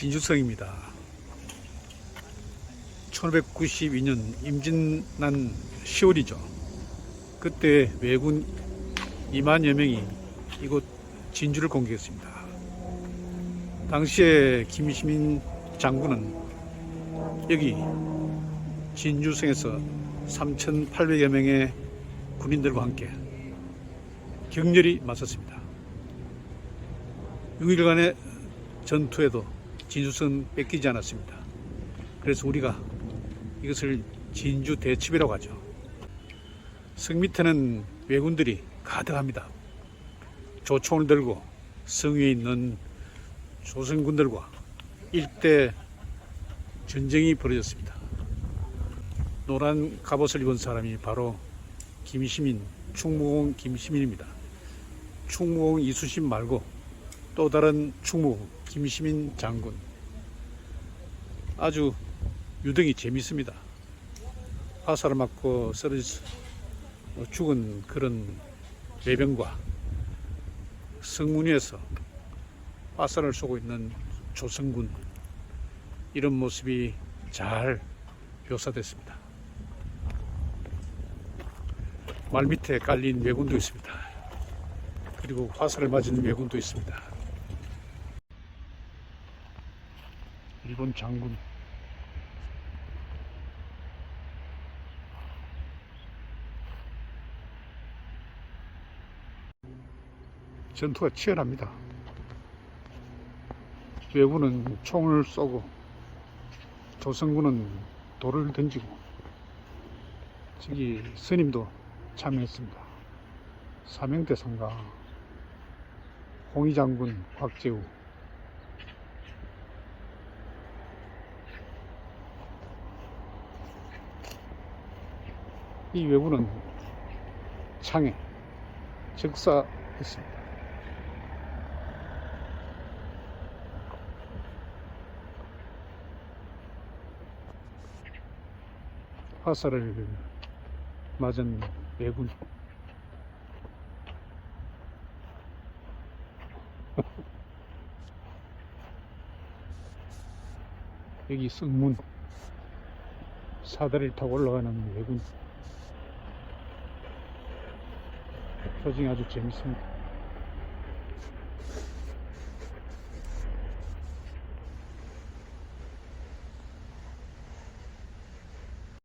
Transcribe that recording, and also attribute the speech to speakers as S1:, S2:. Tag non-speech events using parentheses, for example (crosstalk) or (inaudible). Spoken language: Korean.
S1: 진주성입니다. 1592년 임진난 10월이죠. 그때 왜군 2만여 명이 이곳 진주를 공격했습니다. 당시에 김시민 장군은 여기 진주성에서 3,800여 명의 군인들과 함께 격렬히 맞섰습니다. 6일간의 전투에도 진주성은 뺏기지 않았습니다. 그래서 우리가 이것을 진주 대첩이라고 하죠. 성 밑에는 왜군들이 가득합니다. 조총을 들고 성 위에 있는 조선군들과 일대 전쟁이 벌어졌습니다. 노란 갑옷을 입은 사람이 바로 김시민, 충무공 김시민입니다. 충무공 이수신 말고 또 다른 충무공 김시민 장군. 아주 유등이 재밌습니다. 화살을 맞고 쓰러져 죽은 그런 외병과 성문 위에서 화살을 쏘고 있는 조성군 이런 모습이 잘 묘사됐습니다. 말 밑에 깔린 외군도 있습니다. 그리고 화살을 맞은 외군도 있습니다. 일본 장군 전투가 치열합니다. 외군은 총을 쏘고 조선군은 돌을 던지고 저기 스님도 참여했습니다. 사명대상가 홍희 장군 곽재우 이 외군은 창에 적사했습니다. 화살을 맞은 외군 (laughs) 여기 성문 사다리를 타고 올라가는 외군 표정이 아주 재밌습니다.